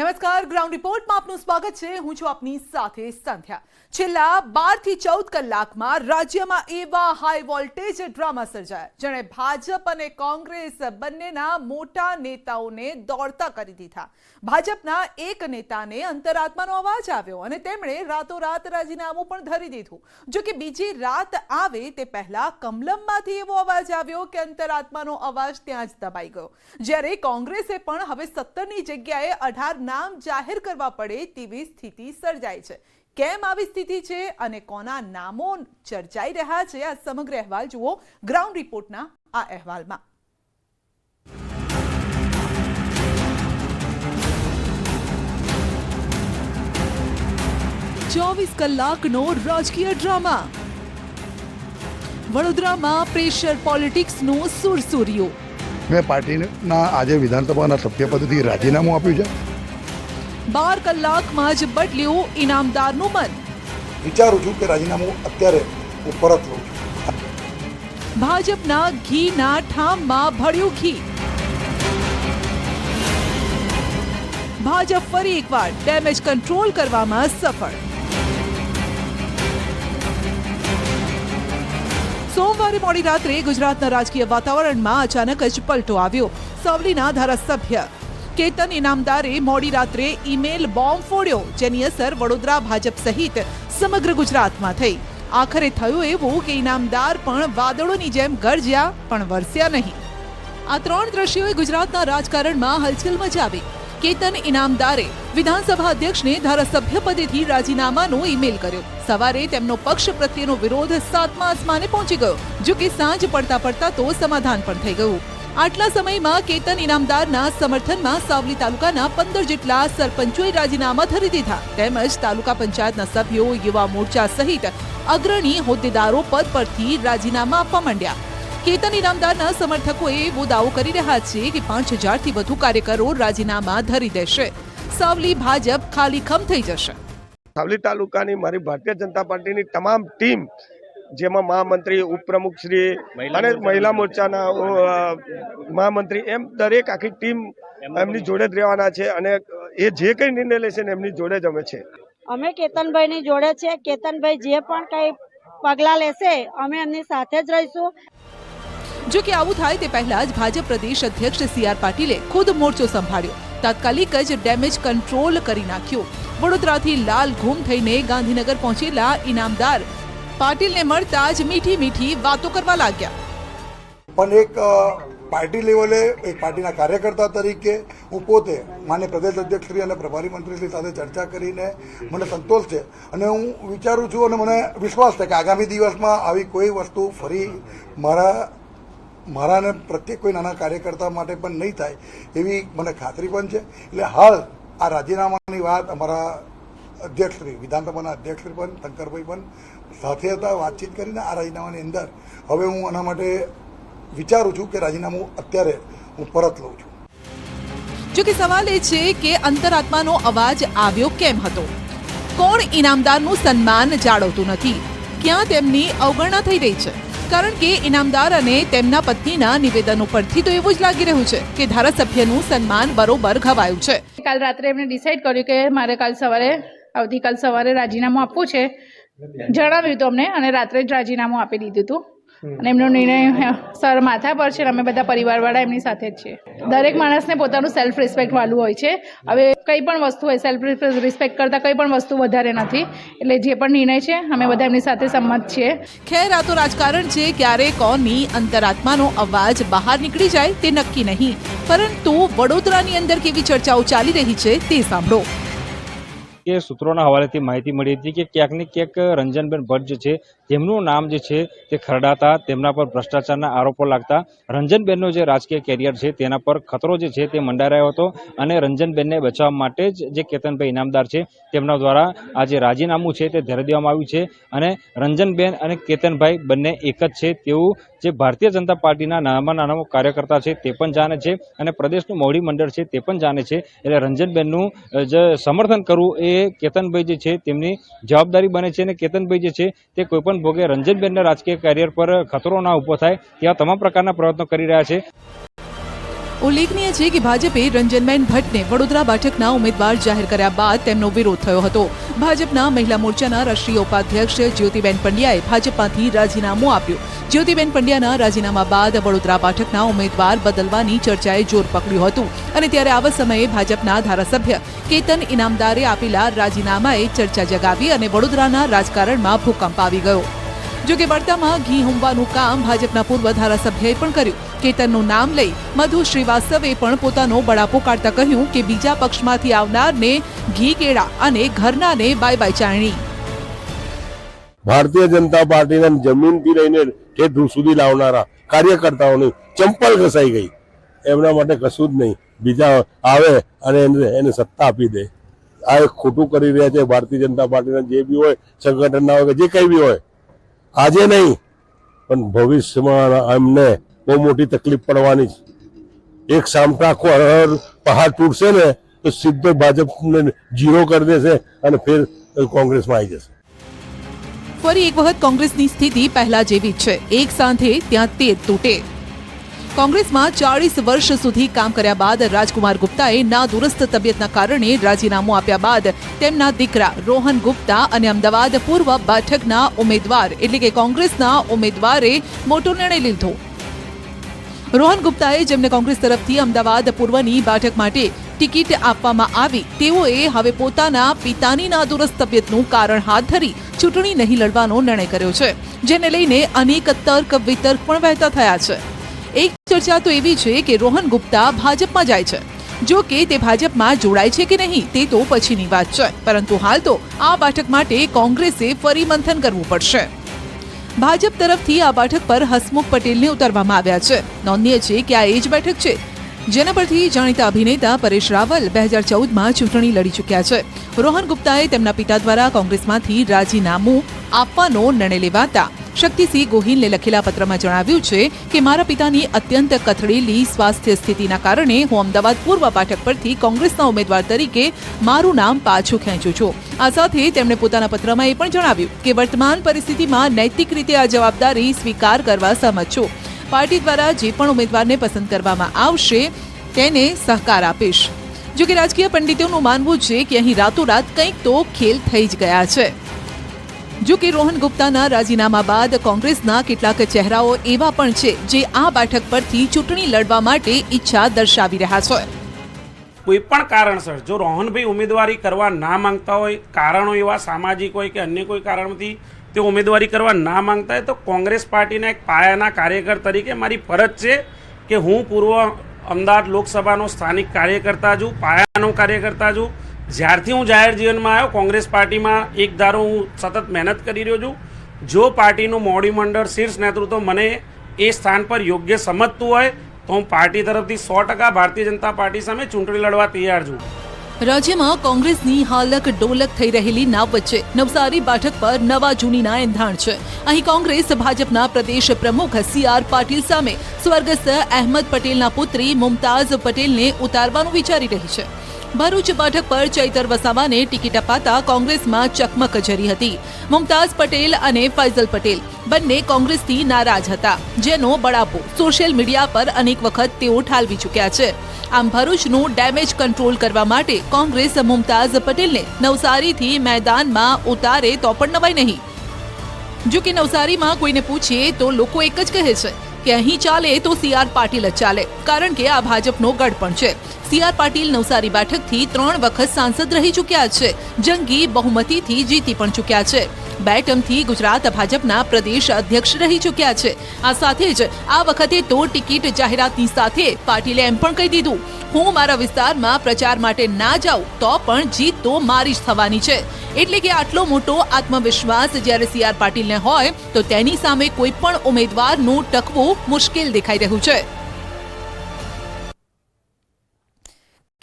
નમસ્કાર, ગ્રાઉન્ડ રિપોર્ટમાં આપનું સ્વાગત છે. હું છું આપની સાથે સંધ્યા. છેલ્લા બારથી ચૌદ કલાકમાં રાજ્યમાં એવા હાઈ વોલ્ટેજ ડ્રામા સર્જાયા. જેણે ભાજપ અને કોંગ્રેસ બંનેના મોટા નેતાઓને દોડતા કરી દીધા. ભાજપના એક નેતાને અંતરાત્માનો અવાજ આવ્યો અને તેમણે રાતોરાત રાજીનામું પણ ધરી દીધું. જો કે બીજી રાત આવે તે પહેલા કમલમમાંથી એવો અવાજ આવ્યો કે અંતરાત્માનો અવાજ ત્યાં જ દબાઈ ગયો. જ્યારે કોંગ્રેસે પણ હવે સત્તરની જગ્યાએ અઢાર નામ જાહેર કરવા પડે તેવી સ્થિતિ સર્જાઈ છે. કેમ આવી સ્થિતિ છે અને કોના નામો ચર્ચાઈ રહ્યા છે? આ સમગ્ર અહેવાલ જુઓ ગ્રાઉન્ડ રિપોર્ટના આ અહેવાલમાં. ચોવીસ કલાકનો રાજકીય ડ્રામા. વડોદરામાં પ્રેશર પોલિટિક્સનું સુરસુરિયો. મેં પાર્ટીના આજે વિધાનસભાના સભ્યપદથી રાજીનામું આપ્યું છે. બાર કલાકમાં જ બદલ્યું ઇનામદારનું મન. વિચારું છું કે રાજીનામું અત્યારે હું પરત લઉં છું. ભાજપના ઘીના ઠામમાં ભળ્યું ઘી. ભાજપ ફરી એકવાર ડેમેજ કંટ્રોલ કરવામાં સફળ. સોમવારે મોડી રાત્રે ગુજરાતના રાજકીય વાતાવરણમાં અચાનક જ પલટો આવ્યો. સાવલીના ધારાસભ્ય કેતન ઇનામદારે મોડી રાત્રે ઈમેલ બોમ્બ ફોડ્યો, જેની અસર વડોદરા ભાજપ સહિત સમગ્ર ગુજરાતમાં થઈ. આખરે થયું એવું કે ઇનામદાર પણ વાદળોની જેમ ગરજ્યા, પણ વરસ્યા નહીં. આ ત્રણ દ્રશ્યોએ ગુજરાતના રાજકારણમાં હલચલ મચાવી. કેતન ઇનામદારે વિધાનસભા અધ્યક્ષને ધારાસભ્ય પદેથી રાજીનામાનો ઈમેલ કર્યો. સવારે તેમનો પક્ષ પ્રત્યેનો વિરોધ સાતમા આસમાને પહોંચી ગયો જો કે સાંજ પડતા પડતા તો સમાધાન પણ થઈ ગયું. આટલા સમયમાં કેતન ઇનામદારના સમર્થનમાં સાવલી તાલુકાના પંદર જેટલા સરપંચોએ રાજીનામા ધરી દીધા. તેમજ તાલુકા પંચાયતના સભ્યો, યુવા મોરચા સહિત અગ્રણી હોદ્દેદારો પદ પરથી રાજીનામા આપવા માંડ્યા. કેતન ઇનામદારના સમર્થકોએ એવો દાવો કરી રહ્યા છે કે પાંચ હજારથી વધુ કાર્યકરો રાજીનામા ધરી દેશે. સાવલી ભાજપ ખાલીખમ થઈ જશે. સાવલી તાલુકાની મારી ભારતીય જનતા પાર્ટીની તમામ ટીમ જેમાં મહામંત્રી ઉપપ્રમુખ શ્રી અને મહિલા મોરચાના મહામંત્રી એમ દરેક આખી ટીમ એમની જોડે જ રહેવાના છે અને એ જે કંઈ નિર્ણય લેશે ને એમની જોડે જ અમે છે. અમે કેતનભાઈની જોડે છે. કેતનભાઈ જે પણ કંઈ પગલાં લેશે અમે એમની સાથે જ રહીશું. જો કે આવું થાય તે પહેલા જ ભાજપ પ્રદેશ અધ્યક્ષ સી આર પાટીલે ખુદ મોરચો સંભાળ્યો. તાત્કાલિક જ ડેમેજ કંટ્રોલ કરી નાખ્યો. વડોદરાથી લાલ ઘૂમ થઈને ગાંધીનગર પહોંચેલા ઇનામદાર પાટીલને મળતા જ મીઠી મીઠી વાતો કરવા લાગ્યા. પણ એક પાર્ટી લેવલે એક પાર્ટીના કાર્યકર્તા તરીકે હું પોતે માન્ય પ્રદેશ અધ્યક્ષશ્રી અને પ્રભારી મંત્રીશ્રી સાથે ચર્ચા કરીને મને સંતોષ છે. અને હું વિચારું છું અને મને વિશ્વાસ છે કે આગામી દિવસમાં આવી કોઈ વસ્તુ ફરી મારા, મારાને પ્રત્યેક કોઈ નાના કાર્યકર્તા માટે પણ નહીં થાય એવી મને ખાતરી પણ છે. એટલે હાલ આ રાજીનામાની વાત અમારા અધ્યક્ષશ્રી, વિધાનસભાના અધ્યક્ષશ્રી પણ, શંકરભાઈ પણ સાથે હતા વાતચીત કરીને આ રાજીનામાની અંદર. હવે હું આના માટે વિચારું છું કે રાજીનામું અત્યારે હું પરત લઉં છું. જો કે સવાલ એ છે કે અંતરાત્માનો અવાજ આવ્યો કેમ હતો? કોણ ઇનામદારનું સન્માન જાળવતું નથી? ક્યાં તેમની અવગણના થઈ રહી છે? કારણ કે ઇનામદાર અને તેમના પત્નીના નિવેદન ઉપરથી તો એવું જ લાગી રહ્યું છે કે ધારાસભ્યનું સન્માન બરોબર ઘવાયું છે. કાલ રાત્રે એમણે ડિસાઈડ કર્યું કે મારે કાલ સવારે આવતીકાલ સવારે રાજીનામું આપવું છે. જણાવ્યું હતું અમને અને રાત્રે જ રાજીનામું આપી દીધું હતું. અને એમનો નિર્ણય સર માથા પર છે અમે બધા પરિવારવાળા એમની સાથે જ છીએ. દરેક માણસને પોતાનું સેલ્ફ રિસ્પેક્ટ વાળું હોય છે. હવે કંઈ પણ વસ્તુ હોય સેલ્ફ રિસ્પેક્ટ કરતાં કંઈ પણ વસ્તુ વધારે નથી. એટલે જે પણ નિર્ણય છે અમે બધા એમની સાથે સંમત છીએ. ખેર આ તો રાજકારણ છે ક્યારે કોની અંતરાત્માનો અવાજ બહાર નીકળી જાય તે નક્કી નહીં. પરંતુ વડોદરાની અંદર કેવી ચર્ચાઓ ચાલી રહી છે તે સાંભળો. કે સૂત્રોના હવાલેથી માહિતી મળી હતી કે ક્યાંક ને ક્યાંક રંજનબેન ભટ્ટ જે છે, તેમનું નામ જે છે તે ખરડાતા, તેમના પર ભ્રષ્ટાચારના આરોપો લાગતા. રંજનબેનનો જે રાજકીય કેરિયર છે તેના પર ખતરો જે છે તે મંડારાયો હતો અને રંજનબેનને બચાવવા માટે જ જે કેતનભાઈ ઇનામદાર છે તેમના દ્વારા આ જે રાજીનામું છે તે ધરી દેવામાં આવ્યું છે અને રંજનબેન અને કેતનભાઈ બંને એક જ છે તેવું જે ભારતીય જનતા પાર્ટીના નાનામાં નાના કાર્યકર્તા છે, તે પણ જાણે છે અને પ્રદેશનું મોવડી મંડળ છે, તે પણ જાણે છે. એટલે રંજનબેનનું જે સમર્થન કરવું એ કેતનભાઈ જે છે તેમની જવાબદારી બને છે અને કેતનભાઈ જે છે તે કોઈપણ ભોગે રંજનબેનના રાજકીય કરિયર પર ખતરો ના ઊભો થાય તેવા તમામ પ્રકારના પ્રયત્નો કરી રહ્યા છે. ઉલ્લેખનીય છે કે ભાજપે રંજનબેન ભટ્ટને વડોદરા બેઠકના ઉમેદવાર જાહેર કર્યા બાદ તેમનો વિરોધ થયો હતો. ભાજપના મહિલા મોરચાના રાષ્ટ્રીય ઉપાધ્યક્ષ જ્યોતિબેન પંડ્યાએ ભાજપમાંથી રાજીનામું આપ્યું. જ્યોતિબેન પંડ્યાના રાજીનામા બાદ વડોદરા બેઠકના ઉમેદવાર બદલવાની ચર્ચાએ જોર પકડ્યું હતું અને ત્યારે આવા સમયે ભાજપના ધારાસભ્ય કેતન ઇનામદારે આપેલા રાજીનામાએ ચર્ચા જગાવી અને વડોદરાના રાજકારણમાં ભૂકંપ આવી ગયો. જોકે વડતામાં ઘી હોમવાનું કામ ભાજપના પૂર્વ ધારાસભ્યએ પણ કર્યું. કેતનનું નામ લઈ મધુ શ્રીવાસ્તવે પણ પોતાનો બળાપો કાઢતા કહ્યું કે બીજા પક્ષમાંથી આવનારને ઘી કેળા અને ઘરનાને બાય બાય ચાણી ભારતીય જનતા પાર્ટીના જમીનથી લઈને ઠેઠ સુધી લાવનારા કાર્યકર્તાઓની ચંપલ ઘસાઈ ગઈ. એમના માટે કશું જ નહીં. બીજા આવે અને એને એને સત્તા આપી દે. આ એક ખોટું કરી રહ્યા છે ભારતીય જનતા પાર્ટીના જે બી હોય, સંગઠનના હોય કે જે કંઈ બી હોય. આજે નહીં, પણ ભવિષ્યમાં એમને બહુ મોટી તકલીફ પડવાની છે. એક સામટા આખો હર પહાડ તૂટશે ને, તો સીધો ભાજપને જીરો કરી દેશે અને ફેર કોંગ્રેસમાં આવી જશે. ફરી એક વખત કોંગ્રેસની સ્થિતિ પહેલા જેવી જ છે. એક સાથે ત્યાં તે તૂટે. કોંગ્રેસમાં ચાળીસ વર્ષ સુધી કામ કર્યા બાદ રાજકુમાર ગુપ્તાએ નાદુરસ્ત તબિયતના કારણે રાજીનામું આપ્યા બાદ તેમના દીકરા રોહન ગુપ્તા અને અમદાવાદ પૂર્વ બેઠકના ઉમેદવાર એટલે કે કોંગ્રેસના ઉમેદવારે મોટો નિર્ણય લીધો. રોહન ગુપ્તાએ જેમને કોંગ્રેસ તરફથી અમદાવાદ પૂર્વની બેઠક માટે ટિકિટ આપવામાં આવી, તેઓએ હવે પોતાના પિતાની નાદુરસ્ત તબિયતનું કારણ હાથ ધરી ચૂંટણી નહીં લડવાનો નિર્ણય કર્યો છે, જેને લઈને અનેક તર્ક વિતર્ક પણ વહેતા થયા છે. એક ચર્ચા તો એવી છે કે રોહન ગુપ્તા ભાજપમાં જાય છે. જો કે તે ભાજપમાં જોડાય છે કે નહીં, તે તો પછીની વાત છે. પરંતુ હાલ તો આ બેઠક માટે કોંગ્રેસે ફરી મંથન કરવું પડશે. ભાજપ તરફથી આ બેઠક પર હસમુખ પટેલને ઉતારવામાં આવ્યા છે. નોંધનીય છે કે આ એ જ બેઠક છે જેના પરથી જાણીતા અભિનેતા પરેશ રાવલ બે હજાર ચૌદમાં ચૂંટણી લડી ચૂક્યા છે. રોહન ગુપ્તાએ તેમના પિતા દ્વારા કોંગ્રેસમાંથી રાજીનામું આપવાનો નિર્ણય લેવાતા શક્તિસિંહ ગોહિલને લખેલા પત્રમાં જણાવ્યું છે કે, મારા પિતાની અત્યંત કથળેલી સ્વાસ્થ્ય સ્થિતિના કારણે હું અમદાવાદ પૂર્વ પાઠક પરથી કોંગ્રેસના ઉમેદવાર તરીકે મારું નામ પાછું ખેંચું છું. આ સાથે તેમણે પોતાના પત્રમાં એ પણ જણાવ્યું કે, વર્તમાન પરિસ્થિતિમાં નૈતિક રીતે આ જવાબદારી સ્વીકાર કરવા સહમત છું. પાર્ટી દ્વારા જે પણ ઉમેદવારને પસંદ કરવામાં આવશે, તેને સહકાર આપીશ. જો કે રાજકીય પંડિતોનું માનવું છે કે અહીં રાતોરાત કંઈક તો ખેલ થઈ જ ગયા છે. જો કે રોહન ગુપ્તાના રાજીનામા બાદ કોંગ્રેસના કેટલાક ચહેરાઓ એવા પણ છે જે આ બેઠક પરથી ચૂંટણી લડવા માટે ઈચ્છા દર્શાવી રહ્યા છે. કોઈ પણ કારણસર, જો રોહનભાઈ ઉમેદવારી કરવા ના માંગતા હોય, કારણો એવા સામાજિક હોય કે અન્ય કોઈ કારણથી તે ઉમેદવારી કરવા ના માંગતા હોય, તો કોંગ્રેસ પાર્ટીના એક પાયાના કાર્યકર તરીકે મારી ફરજ છે કે હું પૂર્વ અમદાવાદ લોકસભાનો સ્થાનિક કાર્યકર્તા છું, પાયાનો કાર્યકર્તા છું. જ્યારથી હું જાહેર જીવનમાં આવ્યો, કોંગ્રેસ પાર્ટીમાં એક ધારો હું સતત મહેનત કરી રહ્યો છું. જો પાર્ટીનું મોડી મંડળ શીર્ષ નેતૃત્વ મને એ સ્થાન પર યોગ્ય સમજતું હોય તો હું પાર્ટી તરફથી સો ટકા ભારતીય જનતા પાર્ટી સામે ચૂંટણી લડવા તૈયાર છું. રાજ્યમાં કોંગ્રેસની હાલક ડોલક થઈ રહેલી નાવ વચ્ચે નવસારી બેઠક પર નવા જૂનીના એંધાણ છે. અહીં કોંગ્રેસ, ભાજપના પ્રદેશ પ્રમુખ સી આર પાટીલ સામે સ્વર્ગસ્થ અહેમદ પટેલના પુત્રી મુમતાઝ પટેલને ઉતારવાનું વિચારી રહી છે. ભરૂચ બેઠક પર ચૈતર વસાવાને ટિકિટ અપાતા કોંગ્રેસમાં ચકમક જરી હતી. મુમતાઝ પટેલ અને ફૈઝલ પટેલ બંને કોંગ્રેસથી નારાજ હતા. જેનો બળાપો સોશિયલ મીડિયા પર અનેક વખત તેઓ ઠાલવી ચૂક્યા છે. આમ ભરૂચનું ડેમેજ કંટ્રોલ કરવા માટે કોંગ્રેસ મુમતાઝ પટેલને નવસારીથી મેદાનમાં ઉતારે તો પણ નવાય નહીં. જો કે નવસારીમાં કોઈને પૂછીએ તો લોકો એક જ કહે છે કે અહીં ચાલે તો સી આર પાટીલ જ ચાલે. કારણ કે આ ભાજપનો ગઢ પણ છે. સી આર પાટીલ નવસારી બેઠકથી ત્રણ વખત સાંસદ રહી ચૂક્યા છે. જંગી બહુમતીથી જીતી પણ ચૂક્યા છે. બે ટર્મથી ગુજરાત ભાજપના પ્રદેશ અધ્યક્ષ રહી ચૂક્યા છે. આ સાથે જ આ વખતે તો ટિકિટ જાહેરાતની સાથે પાટીલે એમ પણ કહી દીધું, હું મારા વિસ્તારમાં પ્રચાર માટે ના જાઉં તો પણ જીત તો મારી જ થવાની છે. એટલે કે આટલો મોટો આત્મવિશ્વાસ જ્યારે સી આર પાટીલને હોય, તો તેની સામે કોઈ પણ ઉમેદવારનું ટકવું મુશ્કેલ દેખાઈ રહ્યું છે.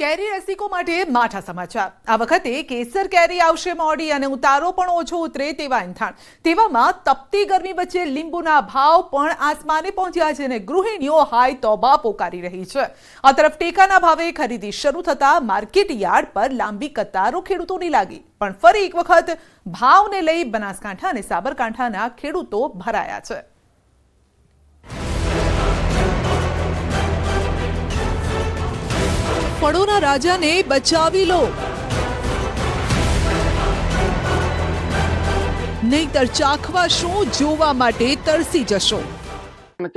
કેરી રસિકો માટે માઠા સમાચાર. આ વખતે કેસર કેરી આવશે મોડી અને ઉતારો પણ ઓછો ઉતરે તેવા એંધાણ તેવામાં તપતી ગરમી વચ્ચે લીંબુના ભાવ પણ આસમાને પહોંચ્યા છે અને ગૃહિણીઓ હાઈ તોબા પોકારી રહી છે. આ તરફ ટેકાના ભાવે ખરીદી શરૂ થતા માર્કેટ યાર્ડ પર લાંબી કતારો ખેડૂતોની લાગી. પણ ફરી એક વખત ભાવને લઈ બનાસકાંઠા અને સાબરકાંઠાના ખેડૂતો ભરાયા છે. ફળોના રાજાને બચાવી લો. નહીતર ચાખવા શું જોવા માટે તરસી જશો?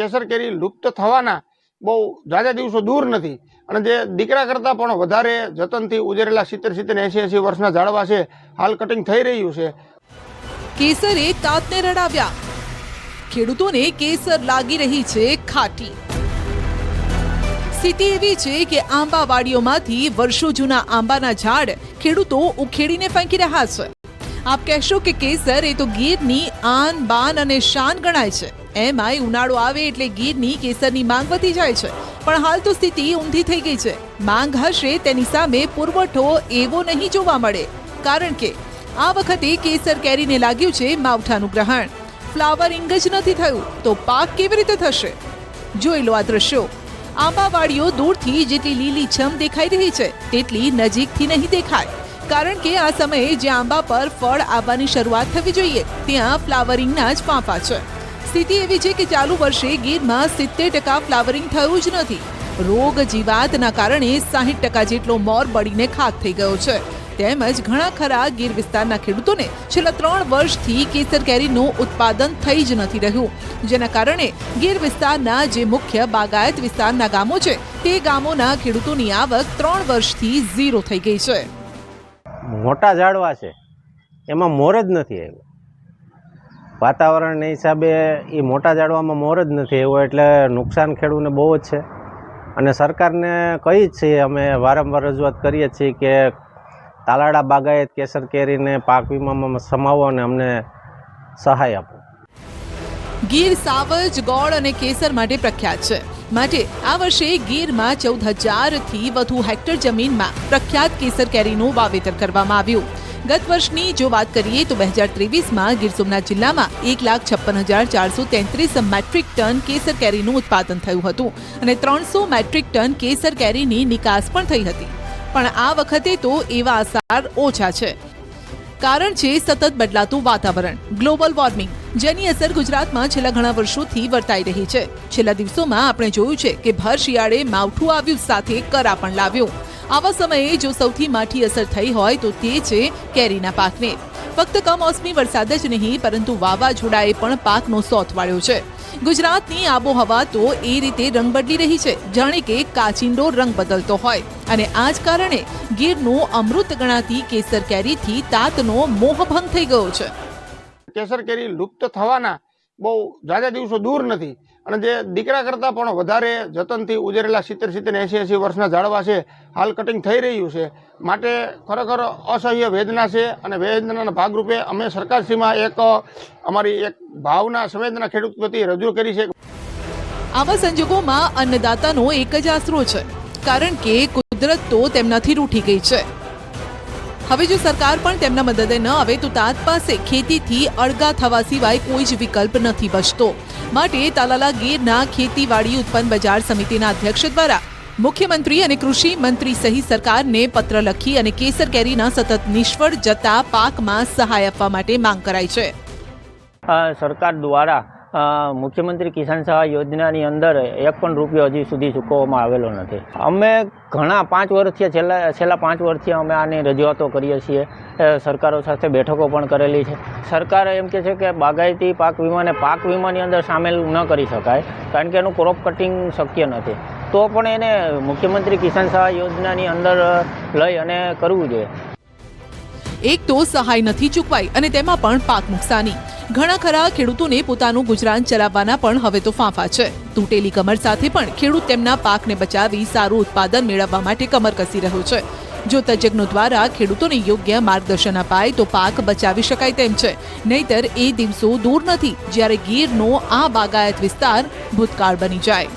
કેસર કેરી લુપ્ત થવાના બહુ જાજા દિવસો દૂર નથી. અને જે દીકરા કરતાં પણ વધારે જતનથી ઉજરેલા સિત્તેર સિત્તેર એસી એસી વર્ષના ઝાડવા છે હાલ કટિંગ થઈ રહ્યું છે. કેસરે તાતને રડાવ્યા. ખેડૂતોને કેસર લાગી રહી છે ખાટી. સ્થિતિ એવી છે કે આંબાવાડીઓમાંથી વર્ષો જૂના આંબાના ઝાડ ખેડૂતો ઉખેડીને ફેંકી રહ્યા છે. આપ કહેશો કે કેસર એ તો ગીરની આન, બાન અને શાન ગણાય છે. એમાંય ઉનાળો આવે એટલે ગીરની કેસરની માંગ વધી જાય છે. પણ હાલ તો સ્થિતિ ઊંધી થઈ ગઈ છે. માંગ હશે તેની સામે પુરવઠો એવો નહીં જોવા મળે. કારણ કે આ વખતે કેસર કેરીને લાગ્યું છે માવઠાનું ગ્રહણ. ફ્લાવરિંગ જ નથી થયું. તો પાક કેવી રીતે થશે? જોઈ લો આ દ્રશ્યો. આંબાવાડીઓ દૂરથી જેટલી લીલીછમ દેખાઈ રહી છે, તેટલી નજીકથી નહીં દેખાય. કારણ કે આ સમયે જે આંબા પર ફળ આવવાની શરૂઆત થવી જોઈએ, ત્યાં ફ્લાવરિંગના જ ફાંફા છે. સ્થિતિ એવી છે કે ચાલુ વર્ષે ગીરમાં સિત્તેર ટકા ફ્લાવરિંગ થયું જ નથી. રોગ જીવાતના કારણે સાહીઠ ટકા જેટલો મોર બળીને ખાક થઈ ગયો છે. તેમજ ઘણા ખરા ગીર વિસ્તારના ખેડૂતોને છેલ્લા ત્રણ વર્ષથી કેસર કેરીનું ઉત્પાદન થઈ જ નથી રહ્યું. જેના કારણે ગીર વિસ્તારના જે મુખ્ય બાગાયત વિસ્તારના ગામો છે, તે ગામોના ખેડૂતોની આવક ત્રણ વર્ષથી ઝીરો થઈ ગઈ છે. મોટા ઝાડવા છે. એમાં મોર જ નથી આવ્યો. વાતાવરણના હિસાબે એ મોટા ઝાડવામાં મોર જ નથી એવો એટલે નુકસાન ખેડૂને બહુ જ છે. અને સરકારને કહી જ છીએ, અમે વારંવાર રજૂઆત કરીએ છીએ કે તાલાડા બાગાયત કેસર કેરીને પાક વીમામાં સમાવો અને અમને સહાય આપો. ગીર સાવજ, ગોળ અને કેસર માટે પ્રખ્યાત છે. માટે આ વર્ષે ગીરમાં ચૌદ હજારથી વધુ હેક્ટર જમીનમાં પ્રખ્યાત કેસર કેરીનું વાવેતર કરવામાં આવ્યું. ગત વર્ષની જો વાત કરીએ તો બે હજાર ત્રેવીસમાં ગીર સોમનાથ જિલ્લામાં એક લાખ છપ્પન હજાર ચારસો તેત્રીસ મેટ્રિક ટન કેસર કેરીનું ઉત્પાદન થયું હતું અને ત્રણસો મેટ્રિક ટન કેસર કેરીની નિકાસ પણ થઈ હતી. પણ આ વખતે તો એવા અસર ઓછા છે. કારણ છે સતત બદલાતું વાતાવરણ. ગ્લોબલ વોર્મિંગ, જેની અસર ગુજરાતમાં છેલ્લા ઘણા વર્ષોથી વર્તાઈ રહી છે. છેલ્લા દિવસોમાં આપણે જોયું છે કે ભર શિયાળે માવઠું આવ્યું સાથે કરા પણ લાવ્યો. આવા સમયે જો સૌથી માઠી અસર થઈ હોય તો તે છે કેરીના પાકને. ફક્ત કમોસમી વરસાદ જ નહીં, પરંતુ વાવાઝોડાએ પણ પાકનો સોથ વાળ્યો છે. ગુજરાતની આબોહવા તો એ રીતે રંગ બદલી રહી છે. જાણે કે કાચિંડો રંગ બદલતો હોય. અને આ જ કારણે ગીરનું અમૃત ગણાતી કેસર કેરીથી તાતનો મોહભંગ થઈ ગયો છે. કેસર કેરી લુપ્ત થવાના બહુ જાજા દિવસો દૂર નથી. અને જે દીકરા કરતાં પણ વધારે જતનથી ઉજરેલા સિત્તેર સિત્તેર એંસી એંસી વર્ષના ઝાડવા છે, હાલ કટિંગ થઈ રહ્યું છે. માટે ખરેખર અસહ્ય વેદના છે અને વેદનાના ભાગરૂપે અમે સરકારશ્રીમાં એક, અમારી એક ભાવના સંવેદના ખેડૂત પ્રત્યે રજૂ કરી છે. આવા સંજોગોમાં અન્નદાતાનો એક જ આશરો છે, કારણ કે કુદરત તો તેમનાથી રૂઠી ગઈ છે. હવે જો સરકાર પણ તેમના મદદે ન આવે તો તાત પાસે ખેતીથી અળગા થવા સિવાય કોઈ જ વિકલ્પ નથી બચતો. માટે તાલાલા ગીરના ખેતીવાડી ઉત્પન્ન બજાર સમિતિના અધ્યક્ષ દ્વારા મુખ્યમંત્રી અને કૃષિ મંત્રી સહિત સરકારને પત્ર લખી અને કેસર કેરીના સતત નિષ્ફળ જતા પાકમાં સહાય આપવા માટે માંગ કરાઈ છે. સરકાર દ્વારા મુખ્યમંત્રી કિસાન સહાય યોજનાની અંદર એક પણ રૂપિયો હજી સુધી ચૂકવવામાં આવેલો નથી. અમે ઘણા પાંચ વર્ષથી, છેલ્લા છેલ્લા પાંચ વર્ષથી અમે આની રજૂઆતો કરીએ છીએ. સરકારો સાથે બેઠકો પણ કરેલી છે. સરકાર એમ કહે છે કે બાગાયતી પાક વીમાને પાક વીમાની અંદર સામેલ ન કરી શકાય, કારણ કે એનું ક્રોપ કટિંગ શક્ય નથી. તો પણ એને મુખ્યમંત્રી કિસાન સહાય યોજનાની અંદર લઈ અને કરવું જોઈએ. એક તો સહાય નથી ચૂકવાઈ અને તેમાં પણ પાક નુકસાની. ઘણા ખરા ખેડૂતોને પોતાનું ગુજરાન ચલાવવાના પણ હવે તો ફાંફા છે. તૂટેલી કમર સાથે પણ ખેડૂત તેમના પાકને બચાવી સારું ઉત્પાદન મેળવવા માટે કમર કસી રહ્યો છે. જો તજજ્ઞો દ્વારા ખેડૂતોને યોગ્ય માર્ગદર્શન અપાય તો પાક બચાવી શકાય તેમ છે. નહીતર એ દિવસો દૂર નથી જ્યારે ગીરનો આ બાગાયત વિસ્તાર ભૂતકાળ બની જાય.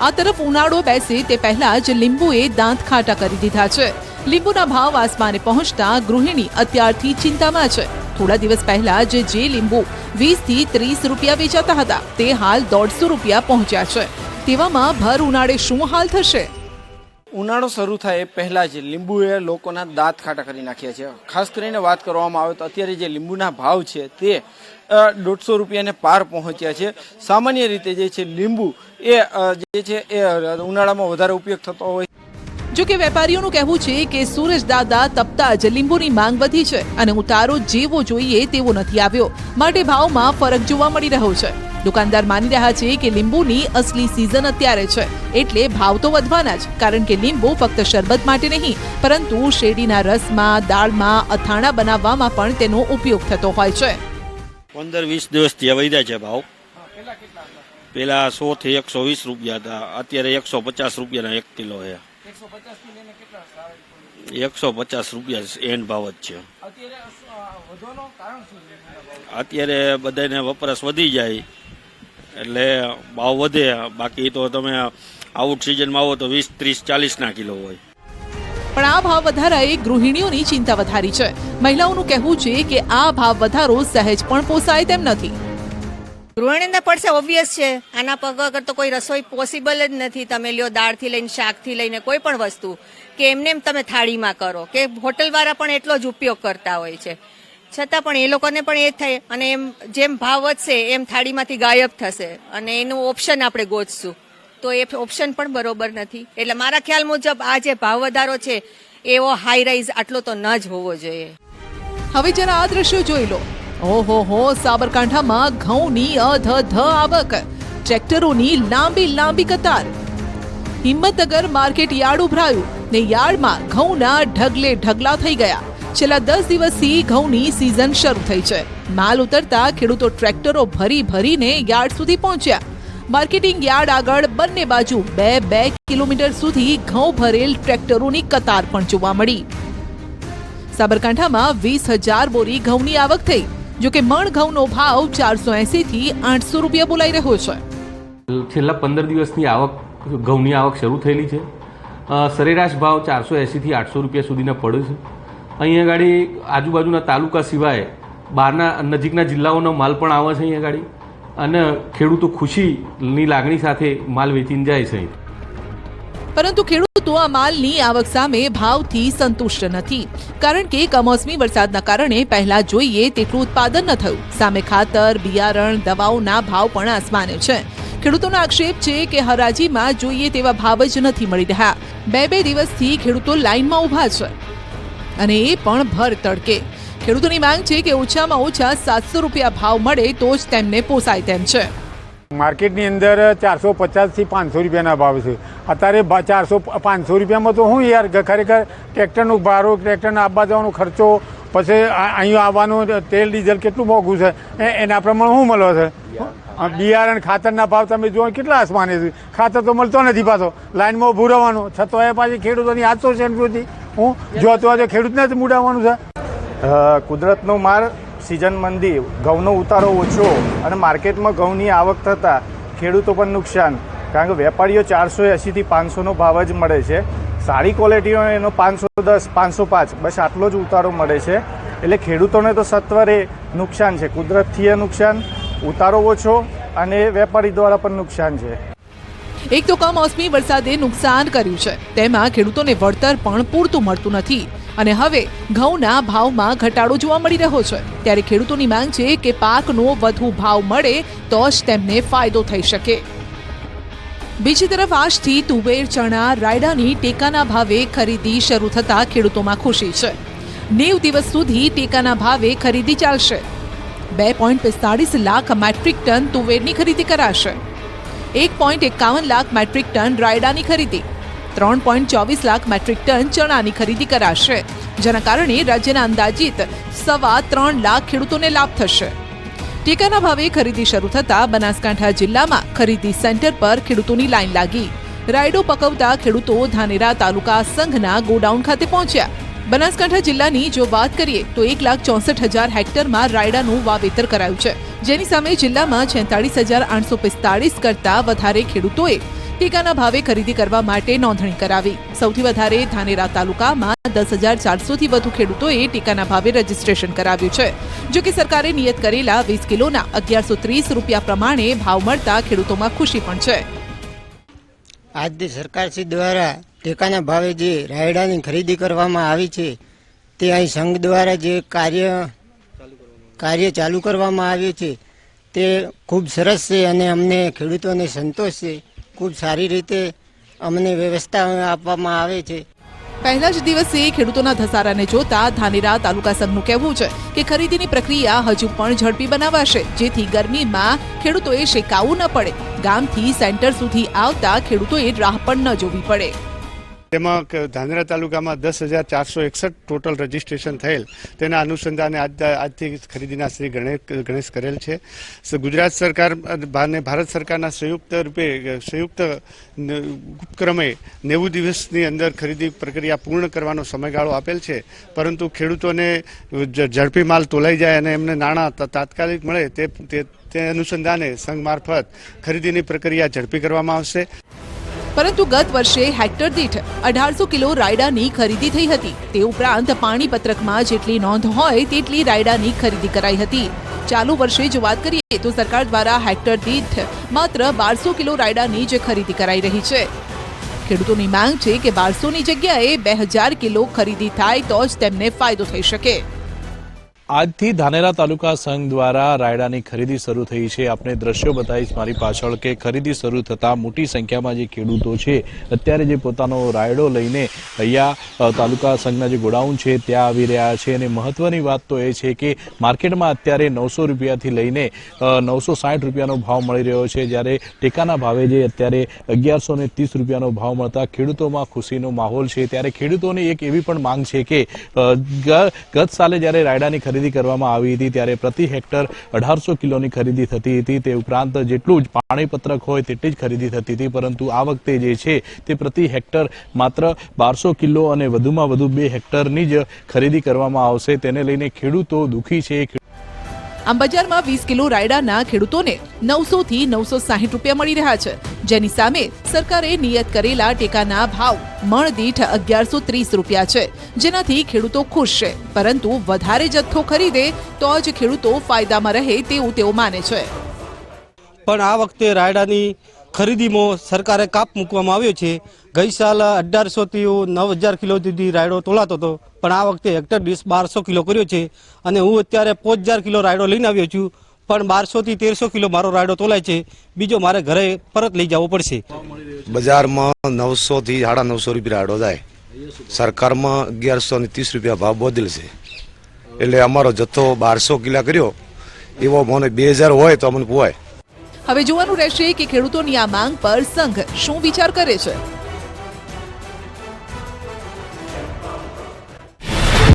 આ તરફ ઉનાળો બેસે તે પહેલા જ લીંબુએ દાંત ખાટા કરી દીધા છે. લીંબુના ભાવ આસમાને પહોંચતા ગૃહિણી અત્યારથી ચિંતામાં છે. થોડા દિવસ પહેલા જે જે લીંબુ વીસથી ત્રીસ રૂપિયા વેચાતા હતા, તે હાલ દોઢસો રૂપિયા પહોંચ્યા છે. તેવામાં ભર ઉનાળે શું હાલ થશે? ઉનાળો શરૂ થાય એ પહેલાં જ લીંબુએ લોકોના દાંત ખાટા કરી નાખ્યા છે. ખાસ કરીને વાત કરવામાં આવે તો અત્યારે જે લીંબુના ભાવ છે તે દોઢસો રૂપિયાને પાર પહોંચ્યા છે. સામાન્ય રીતે જે છે લીંબુ એ જે છે એ ઉનાળામાં વધારે ઉપયોગ થતો હોય જો કે વેપારીઓનું કહેવું છે કે સૂરજ દાદા તપતા જ લીંબુની માંગ વધી છે અને ઉતારો જેવો જોઈએ તેવો નથી આવ્યો. માટે ભાવમાં ફરક જોવા મળી રહ્યો છે. દુકાનદાર માની રહ્યા છે કે લીંબુની અસલી સિઝન અત્યારે છે. એટલે ભાવ તો વધવાના જ કારણ કે લીંબુ ફક્ત શરબત માટે નહીં પરંતુ શેરડીના રસમાં દાળમાં અથાણા બનાવવામાં પણ તેનો ઉપયોગ થતો હોય છે. પંદર વીસ દિવસથી વધ્યા છે ભાવ. પેલા સો થી એકસો વીસ રૂપિયા હતા અત્યારે એકસો પચાસ રૂપિયાના એક કિલો છે. એકસો પચાસ રૂપિયા એન્ડ ભાવ જ છે. અત્યારે બધાને વપરાશ વધી જાય એટલે ભાવ વધે. બાકી તો તમે આઉટ સિઝનમાં આવો તો વીસ ત્રીસ ચાલીસના કિલો હોય. પણ આ ભાવ વધારાએ ગૃહિણીઓની ચિંતા વધારી છે. મહિલાઓનું કહેવું છે કે આ ભાવ વધારો સહેજ પણ પોસાય તેમ નથી. ગૃહિણીને પડશે ઓબ્વિયસ છે. આના પગ વગર તો કોઈ રસોઈ પોસિબલ જ નથી. તમે લ્યો, દાળથી લઈને શાકથી લઈને કોઈ પણ વસ્તુ, કે એમને એમ તમે થાળીમાં કરો, કે હોટલવાળા પણ એટલો જ ઉપયોગ કરતા હોય છે. છતાં પણ એ લોકોને પણ એ થાય, અને એમ, જેમ ભાવ વધશે, એમ થાળીમાંથી ગાયબ થશે, અને એનું ઓપ્શન આપણે ગોતશું. તો એ ઓપ્શન પણ બરોબર નથી. એટલે મારા ખ્યાલ મુજબ આ જે ભાવ વધારો છે, એવો હાઈ રાઈઝ આટલો તો ન જ હોવો જોઈએ. હવે જરા આ દ્રશ્યો જોઈ લો. ઓહો હો સાબરકાંઠામાં ઘઉંની અધધ આવક ટ્રેક્ટરોની લાંબી લાંબી કતાર. હિંમતનગર માર્કેટ યાર્ડ ઉભરાયું ને યાર્ડમાં ઘઉંના ઢગલે ઢગલા થઈ ગયા. છેલ્લા દસ દિવસથી ઘઉંની સિઝન શરૂ થઈ છે. માલ ઉતરતા ખેડૂતો ટ્રેક્ટરો ભરી ભરીને યાર્ડ સુધી પહોંચ્યા. માર્કેટિંગ યાર્ડ આગળ બંને બાજુ બે બે કિલોમીટર સુધી ઘઉં ભરેલ ટ્રેક્ટરોની કતાર પણ જોવા મળી. સાબરકાંઠામાં વીસ હજાર બોરી ઘઉંની આવક થઈ. જો કે મણ ઘઉંનો ભાવ ચારસો એસી થી આઠસો રૂપિયા બોલાઈ રહ્યો છે. છેલ્લા પંદર દિવસની આવક ઘઉંની આવક શરૂ થયેલી છે. સરેરાશ ભાવ ચારસો એંસીથી આઠસો રૂપિયા સુધીના પડે છે. અહીંયા ગાડી આજુબાજુના તાલુકા સિવાય બહારના નજીકના જિલ્લાઓનો માલ પણ આવે છે અહીંયા ગાડી અને ખેડૂતો ખુશીની લાગણી સાથે માલ વેચીને જાય છે પરંતુ ખેડૂતો આ માલની આવક સામે ભાવથી સંતુષ્ટ નથી. કારણ કે કમોસમી વરસાદના કારણે પહેલા જોઈએ તેટલું ઉત્પાદન ન થયું. સામે ખાતર, બિયારણ, દવાઓના ભાવ પણ આસમાને છે. ખેડૂતોનો આક્ષેપ છે કે હરાજીમાં જોઈએ તેવા ભાવ જ નથી મળી રહ્યા. બે બે દિવસથી ખેડૂતો લાઇનમાં ઊભા છે. અને એ પણ ભર તડકે. ખેડૂતોની માંગ છે કે ઓછામાં ઓછા સાતસો રૂપિયા ભાવ મળે તો જ તેમને પોસાય તેમ છે. માર્કેટની અંદર ચારસો પચાસથી પાંચસો રૂપિયાના ભાવ છે. અત્યારે ચારસો પાંચસો રૂપિયામાં તો હું યાર ખરેખર ટ્રેક્ટરનું ભાડું ટ્રેક્ટરને આવવા જવાનો ખર્ચો પછી અહીં આવવાનું તેલ ડીઝલ કેટલું મોંઘું છે એના પ્રમાણે શું મળે છે. બિયારણ. ખાતરના ભાવ તમે જુઓ કેટલા આસમાને છે. ખાતર તો મળતો નથી પાછો. લાઇનમાં ઊભું રહેવાનું. છતાં એ પાછી ખેડૂતોની આઠસો સેન્ટ સુધી હું જોતો આજે ખેડૂતને જ મૂડાવવાનું છે. કુદરતનો માર સિઝન મંદી, ઘઉંનો ઉતારો ઓછો અને માર્કેટમાં ઘઉંની આવક થતાં ખેડૂતો પણ નુકસાન. કારણ કે વેપારીઓ ચારસો એંસીથી પાંચસોનો ભાવ જ મળે છે. સારી ક્વોલિટીનો એનો પાંચસો દસ, પાંચસો પાંચ, બસ આટલો જ ઉતારો મળે છે. એટલે ખેડૂતોને તો સત્વરે નુકસાન છે. કુદરતથી નુકસાન, ઉતારો ઓછો અને વેપારી દ્વારા પણ નુકસાન છે. એક તો કમોસમી વરસાદે નુકસાન કર્યું છે. તેમાં ખેડૂતોને વળતર પણ પૂરતું મળતું નથી. અને હવે ઘઉંના ભાવમાં ઘટાડો જોવા મળી રહ્યો છે. ત્યારે ખેડૂતોની માંગ છે કે પાકનો વધુ ભાવ મળે તો જ તેમને ફાયદો થઈ શકે. બીજી તરફ આજથી તુવેર, ચણા, રાયડાની ટેકાના ભાવે ખરીદી શરૂ થતા ખેડૂતોમાં ખુશી છે. નેવ દિવસ સુધી ટેકાના ભાવે ખરીદી ચાલશે. બે પોઈન્ટ પિસ્તાળીસ લાખ મેટ્રિક ટન તુવેરની ખરીદી કરાશે. એક પોઈન્ટ એકાવન લાખ મેટ્રિક ટન રાયડાની ખરીદી. ત્રણ પોઈન્ટ ચોવીસ લાખ મેટ્રિક ટન ચણાની ખરીદી કરાશે. જેના કારણે રાજ્યના અંદાજિત સવા ત્રણ લાખ ખેડૂતોને લાભ થશે. ટેકાના ભાવે ખરીદી શરૂ થતાં બનાસકાંઠા જિલ્લામાં ખરીદી સેન્ટર પર ખેડૂતોની લાઈન લાગી. રાયડો પકવતા ખેડૂતો ધાનેરા તાલુકા સંઘના ગોડાઉન ખાતે પહોંચ્યા. બનાસકાંઠા જિલ્લાની જો વાત કરીએ તો એક લાખ ચોસઠ હજાર હેક્ટરમાં રાયડાનું વાવેતર કરાયું છે. જેની સામે જિલ્લામાં છેતાળીસ હજાર આઠસો પિસ્તાળીસ કરતાં વધારે ખેડૂતોએ ટેકાના ભાવે ખરીદી કરવા માટે નોંધણી કરાવી. સૌથી વધારે ધાનેરા તાલુકામાં દસ હજાર ચારસોથી વધુ ખેડૂતોએ ટેકાના ભાવે રજીસ્ટ્રેશન કરાવ્યું છે. જો કે સરકારે નિયત કરેલા વીસ કિલોના અગિયારસો ત્રીસ રૂપિયા પ્રમાણે ભાવ મળતા ખેડૂતોમાં ખુશી પણ છે. આજથી સરકારશ્રી દ્વારા ટેકાના ભાવે જે રાયડાની ખરીદી કરવામાં આવી છે, તે અહીં સંઘ દ્વારા જે કાર્ય કાર્ય ચાલુ કરવામાં આવ્યું છે, તે ખૂબ સરસ છે અને અમને ખેડૂતોને સંતોષ છે. ખૂબ સારી રીતે અમને વ્યવસ્થા આપવામાં આવે છે. પહેલા જ દિવસે ખેડૂતોના ધસારાને જોતા ધાનેરા તાલુકા સંઘનું કહેવું છે કે ખરીદીની પ્રક્રિયા હજુ પણ ઝડપી બનાવાશે, જેથી ગરમીમાં ખેડૂતોએ શેકાવું ન પડે. ગામથી સેન્ટર સુધી આવતા ખેડૂતોએ રાહ પણ ન જોવી પડે. તેમાં ધાનેરા તાલુકામાં દસ હજાર ચારસો એકસઠ ટોટલ રજીસ્ટ્રેશન થયેલ. તેના અનુસંધાને આજ, આજથી ખરીદીના શ્રી ગણેશ કરેલ છે. ગુજરાત સરકાર અને ભારત સરકારના સંયુક્ત રૂપે, સંયુક્ત ઉપક્રમે નેવું દિવસની અંદર ખરીદી પ્રક્રિયા પૂર્ણ કરવાનો સમયગાળો આપેલ છે. પરંતુ ખેડૂતોને ઝડપી માલ તોલાઈ જાય અને એમને નાણાં તાત્કાલિક મળે તે- તે અનુસંધાને સંઘ મારફત ખરીદીની પ્રક્રિયા ઝડપી કરવામાં આવશે. પરંતુ ગત વર્ષે હેક્ટર દીઠ અઢારસો કિલો રાયડાની ખરીદી થઈ હતી. તે ઉપરાંત પાણી પત્રકમાં જેટલી નોંધ હોય તેટલી રાયડાની ખરીદી કરાઈ હતી. ચાલુ વર્ષે જો વાત કરીએ તો સરકાર દ્વારા હેક્ટર દીઠ માત્ર બારસો કિલો રાયડાની જ ખરીદી કરાઈ રહી છે. ખેડૂતોની માંગ છે કે બારસોની જગ્યાએ બે હજાર કિલો ખરીદી થાય તો જ તેમને ફાયદો થઈ શકે. આજથી ધાનેરા તાલુકા સંઘ દ્વારા રાયડાની ખરીદી શરૂ થઈ છે. આપણે દ્રશ્યો બતાવીશ મારી પાછળ કે ખરીદી શરૂ થતાં મોટી સંખ્યામાં જે ખેડૂતો છે, અત્યારે જે પોતાનો રાયડો લઈને અહીંયા તાલુકા સંઘના જે ગોડાઉન છે, ત્યાં આવી રહ્યા છે. અને મહત્વની વાત તો એ છે કે માર્કેટમાં અત્યારે નવસો રૂપિયાથી લઈને નવસો સાઠ રૂપિયાનો ભાવ મળી રહ્યો છે. જ્યારે ટેકાના ભાવે જે અત્યારે અગિયારસો ને ત્રીસ રૂપિયાનો ભાવ મળતા ખેડૂતોમાં ખુશીનો માહોલ છે. ત્યારે ખેડૂતોની એક એવી પણ માંગ છે કે ગત સાલે જ્યારે રાયડાની ખરીદી કરવામાં આવી હતી ત્યારે પ્રતિ હેક્ટર અઢારસો કિલોની ખરીદી થતી હતી. તે ઉપરાંત જેટલું જ પાણીપત્રક હોય તેટલી જ ખરીદી થતી હતી. પરંતુ આ વખતે જે છે તે પ્રતિ હેક્ટર માત્ર બારસો કિલો અને વધુમાં વધુ બે હેક્ટરની જ ખરીદી કરવામાં આવશે. તેને લઈને ખેડૂતો દુઃખી છે. આમ બજારમાં વીસ કિલો રાયડાના ખેડૂતોને નવસો થી નવસો સાહીઠ રૂપિયા મળી રહ્યા છે. જેની સામે સરકારે નિયત કરેલા ટેકાના ભાવ મણ દીઠ અગિયારસો ત્રીસ રૂપિયા છે. જેનાથી ખેડૂતો ખુશ છે. પરંતુ વધારે જથ્થો ખરીદે તો જ ખેડૂતો ફાયદામાં રહે તેવું તેઓ માને છે. પણ આ વખતે રાયડાની ખરીદીમાં સરકારે કાપ મૂકવામાં આવ્યો છે. ગઈ સાલ અઢારસોથી નવ હજાર કિલો સુધી રાયડો તોલાતો હતો. પણ આ વખતે હેક્ટર દીઠ બારસો કિલો કર્યો છે અને હું અત્યારે પાંચ હજાર કિલો રાયડો લઈને આવ્યો છું. પણ બારસોથી તેરસો કિલો મારો રાયડો તોલાય છે. બીજો મારે ઘરે પરત લઈ જવો પડશે. બજારમાં નવસોથી સાડા નવસો રૂપિયા રાયડો જાય સરકારમાં અગિયારસો ને ત્રીસ રૂપિયા ભાવ બદલ છે. એટલે અમારો જથ્થો બારસો કિલા કર્યો. એવો મને બે હજાર હોય તો અમને પોવાય. હવે જોવાનું રહેશે કે ખેડૂતોની આ માંગ પર સંઘ શું વિચાર કરે છે.